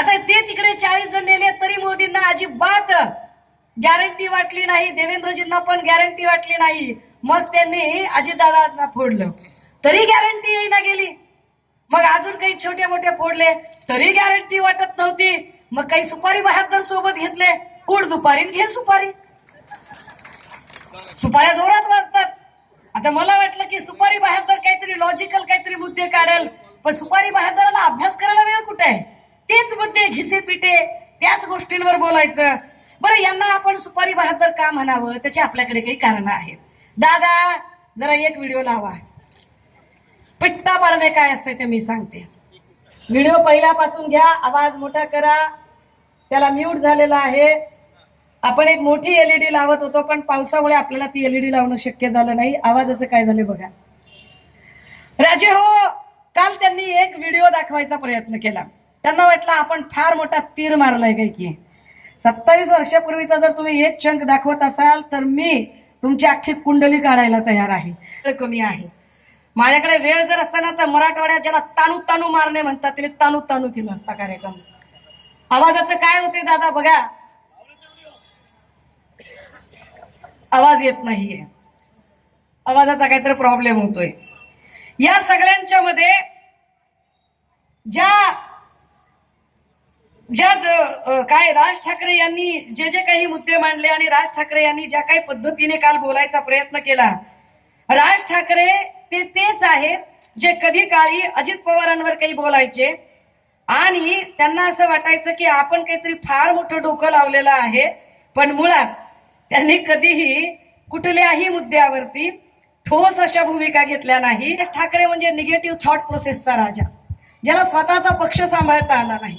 आता ते तिकडे चाळीस जण नेले तरी मोदींना अजिबात गॅरंटी वाटली नाही देवेंद्रजींना पण गॅरंटी वाटली नाही. मग त्यांनी अजितदादांना फोडलं. तरी गॅरंटी येईना गेली. मग अजून काही छोटे मोठे फोडले तरी गॅरंटी वाटत नव्हती. मग काही सुपारी बहात्तर सोबत घेतले. उड दुपारी घे सुपारी. सुपाऱ्या जोरात वाजतात. आता मला वाटलं की सुपारी बहात्तर काहीतरी लॉजिकल काहीतरी मुद्दे काढेल पण सुपारी बहात्तराला अभ्यास करायला वेळ कुठे आहे? तेच मुद्दे घिसे पिटे त्याच गोष्टींवर बोलायचं. बरं यांना आपण सुपारी बहादर का म्हणावं त्याची आपल्याकडे काही कारण आहेत. दादा जरा एक व्हिडिओ लावा. पिट्टा पाडणे काय असते ते मी सांगते. व्हिडिओ पहिल्यापासून घ्या आवाज मोठा करा. त्याला म्यूट झालेला आहे. आपण एक मोठी एलईडी लावत होतो पण पावसामुळे आपल्याला ती एलईडी लावणं शक्य झालं नाही. आवाजाचं काय झालं बघा. राजे हो काल त्यांनी एक व्हिडिओ दाखवायचा प्रयत्न केला. त्यांना वाटलं आपण फार मोठा तीर मारलाय काय की. सत्तावीस वर्षापूर्वीचा जर तुम्ही एक चंक दाखवत असाल तर मी तुमची अख्खी कुंडली काढायला तयार आहे. कमी आहे. माझ्याकडे वेळ जर असताना तर मराठवाड्यात ज्याला तानू तानू मारणे म्हणतात ते तानू तानू केला असता कार्यक्रम. आवाजाचं काय होते दादा बघा. आवाज येत नाहीये. आवाजाचा काहीतरी प्रॉब्लेम होतोय. या सगळ्यांच्या मध्ये ज्या ज्या काय राज ठाकरे यांनी जे जे काही मुद्दे मांडले आणि राज ठाकरे यांनी ज्या काही पद्धतीने काल बोलायचा प्रयत्न केला राज ठाकरे ते तेच आहेत जे कधी काळी अजित पवारांवर काही बोलायचे आणि त्यांना असं वाटायचं की आपण काहीतरी फार मोठं डोकं लावलेलं आहे. पण मुळात त्यांनी कधीही कुठल्याही मुद्द्यावरती ठोस अशा भूमिका घेतल्या नाही. राज ठाकरे म्हणजे निगेटिव्ह थॉट प्रोसेसचा राजा ज्याला स्वतःचा पक्ष सांभाळता आला नाही.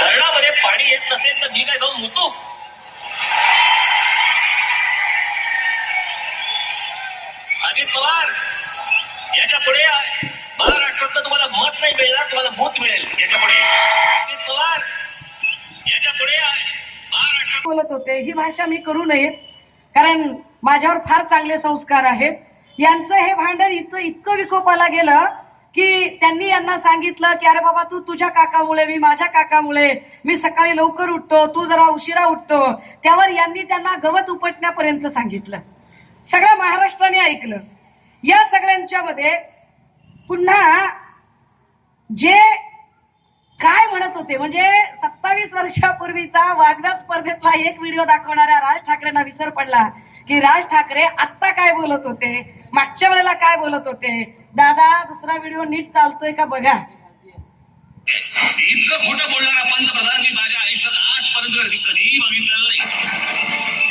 धरणामध्ये पाणी येत नसेल तर मी काय जाऊन मुतो. अजित पवार याच्यापुढे महाराष्ट्रात तुम्हाला मत नाही मिळणार तुम्हाला भूत मिळेल याच्यापुढे अजित पवार याच्यापुढे महाराष्ट्रात बोलत होते ही भाषा मी करू नये कारण माझ्यावर फार चांगले संस्कार आहेत. यांचं हे भांडण इतकं इतकं विकोपाला गेलं की त्यांनी यांना सांगितलं की अरे बाबा तू तुझ्या काकामुळे मी माझ्या काकामुळे मी सकाळी लवकर उठतो तू जरा उशिरा उठतो. त्यावर यांनी त्यांना गवत उपटण्यापर्यंत सांगितलं. सगळं महाराष्ट्राने ऐकलं. या सगळ्यांच्या मध्ये पुन्हा जे काय म्हणत होते म्हणजे सत्तावीस वर्षापूर्वीचा वादव्या स्पर्धेतला एक व्हिडिओ दाखवणाऱ्या राज ठाकरेंना विसर पडला की राज ठाकरे आत्ता काय बोलत होते मागच्या वेळेला काय बोलत होते दादा दुसरा व्हिडिओ नीट चालतोय का बघा. इतकं खोटं बोलणारा पंतप्रधान मी माझ्या आयुष्यात आजपर्यंत कधीही बघितलेलं नाही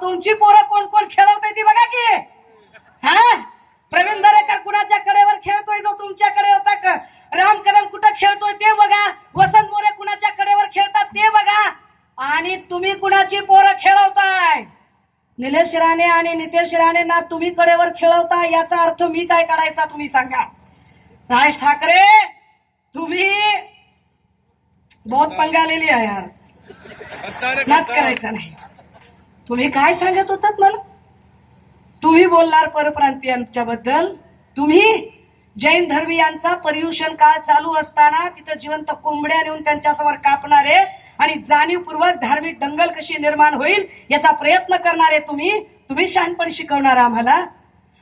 तुमची पोरं कोण कोण खेळवते ती बघा की. हा? प्रवीण दरेकर कुणाच्या कडेवर खेळतोय जो तुमच्याकडे होता का? राम कदम कुठं खेळतोय ते बघा. वसंत मोरे कुणाच्या कडेवर खेळतात ते बघा. आणि तुम्ही कुणाची पोरं खेळवताय? निलेश राणे आणि नितेश राणेंना तुम्ही कडेवर खेळवता याचा अर्थ मी काय काढायचा तुम्ही सांगा. राज ठाकरे तुम्ही बहुत पंगा आलेली आहे यार. करायचा नाही. तुम्ही काय सांगत होतात मला? तुम्ही बोलणार परप्रांतीयांच्या बद्दल तुम्ही जैन धर्मीयांचा पर्युषण काळ चालू असताना तिथं जिवंत कोंबड्या नेऊन त्यांच्यासमोर कापणारे आणि जाणीवपूर्वक धार्मिक दंगल कशी निर्माण होईल याचा प्रयत्न करणारे तुम्ही तुम्ही शहाणपण शिकवणार आम्हाला.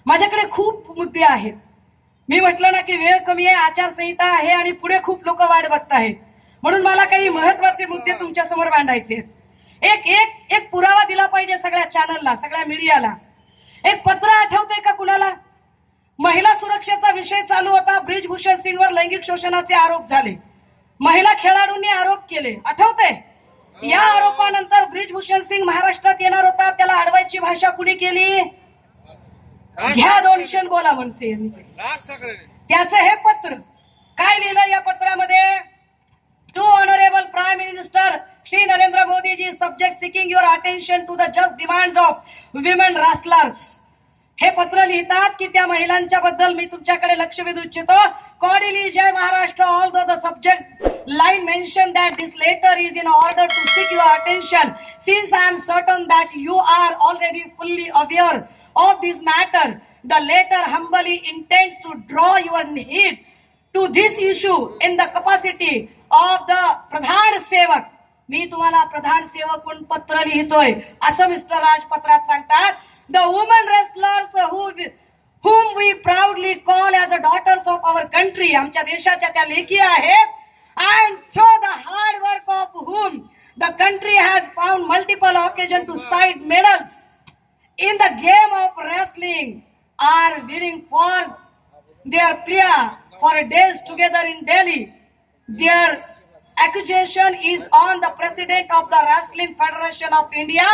माझ्याकडे खूप मुद्दे आहेत. मी म्हटलं ना की वेळ कमी आहे आचारसंहिता आहे आणि पुढे खूप लोक वाट बघत आहेत म्हणून मला काही महत्त्वाचे मुद्दे तुमच्यासमोर मांडायचे आहेत. एक एक एक पुरावा दिला पाहिजे सगळ्या चॅनलला सगळ्या मीडियाला एक पत्र आठवतंय का कुणाला? महिला सुरक्षेचा विषय चालू होता ब्रिजभूषण सिंगवर लैंगिक शोषणाचे आरोप झाले. महिला खेळाडूंनी आरोप केले. आठवतंय? या आरोपानंतर ब्रिजभूषण सिंग महाराष्ट्रात येणार होता त्याला अडवायची भाषा कुणी केली? घ्या दोन क्षण बोला म्हणसे त्याचं हे पत्र काय लिहिलं या पत्रामध्ये? To honourable prime minister Shri Narendra Modi ji is subject seeking your attention to the just demands of women हे पत्र लिहितात की त्या महिलांच्या बद्दल मी तुमच्याकडे लक्ष वेधू इच्छितो cordially Jai Maharashtra all the subject line mention that this letter is in order to seek your attention since I am certain that you are already fully aware of this matter the letter humbly intends to draw your need to this issue in the capacity of the Pradhan Sevak मी तुम्हाला प्रधान सेवक म्हणून पत्र लिहितोय. असं mister Raj पत्रात सांगतात the woman wrestler whom we proudly call as a daughters of our country आमच्या देशाच्या त्या लेखी आहेत. And through the hard work of whom the country has found multiple occasion to side medals in the game of wrestling are winning for their pride for days together in Delhi their accusation is on the president of the Wrestling Federation of India.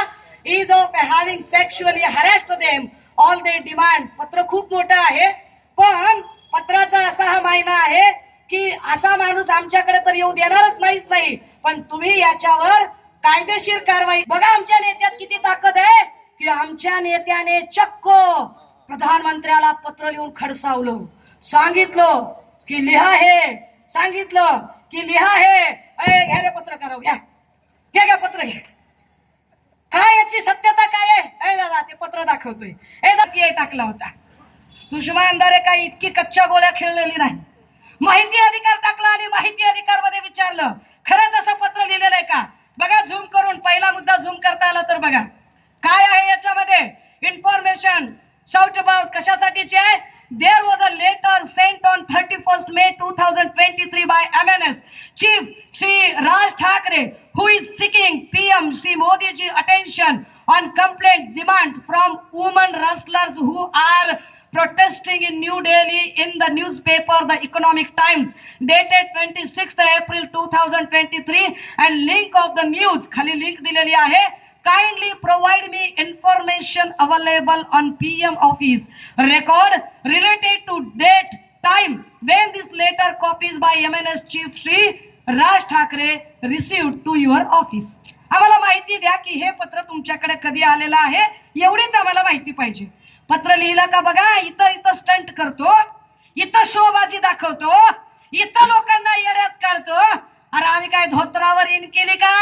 Is of having sexually harassed them. All they demand. पत्र खूप मोठं आहे. पण पत्राचा असा हा मायना आहे की असा माणूस आमच्याकडे तर येऊ देणारच नाहीच नाही. पण तुम्ही याच्यावर कायदेशीर कारवाई बघा आमच्या नेत्यात किती ताकद आहे की आमच्या नेत्याने चक्क प्रधानमंत्र्याला पत्र लिहून खडसावलं. सांगितलं की लिहा हे. सांगितलं की लिहा हे. अय, घ्या रे पत्रकार घ्या. घ्या घ्या पत्र घ्या काय याची सत्यता काय आहे? दादा ते पत्र दाखवतोय. ए दाखी टाकला होता. सुषमा अंधारे काही इतकी कच्च्या गोळ्या खेळलेली नाही. माहिती अधिकार टाकला आणि माहिती अधिकारमध्ये विचारलं. खरंच असं पत्र लिहिलेलं आहे का? बघा झूम करून पहिला मुद्दा झूम करता आला तर बघा. काय आहे याच्यामध्ये? इन्फॉर्मेशन साऊट अबाउट कशासाठीचे आहे? there was a letter sent on thirty first May two thousand twenty three by M N S chief Shri Raj Thackeray who is seeking PM Sri Modi ji attention on complaint demands from women wrestlers who are protesting in New Delhi in the newspaper The Economic Times dated 26th April 2023 and link of the news खाली link दिलेली आहे kindly provide me information available on PM office record related to date time when this letter copies by MNS chief Sri Raj Thackeray received to your office आम्हाला माहिती द्या की हे पत्र तुमच्याकडे कधी आलेलं आहे? एवढीच आम्हाला माहिती पाहिजे. पत्र लिहिलं का बघा? इथं इथं स्टंट करतो इथं शोबाजी दाखवतो इथं लोकांना येड्यात काढतो. अरे आम्ही काय धोत्रावर इन केली का?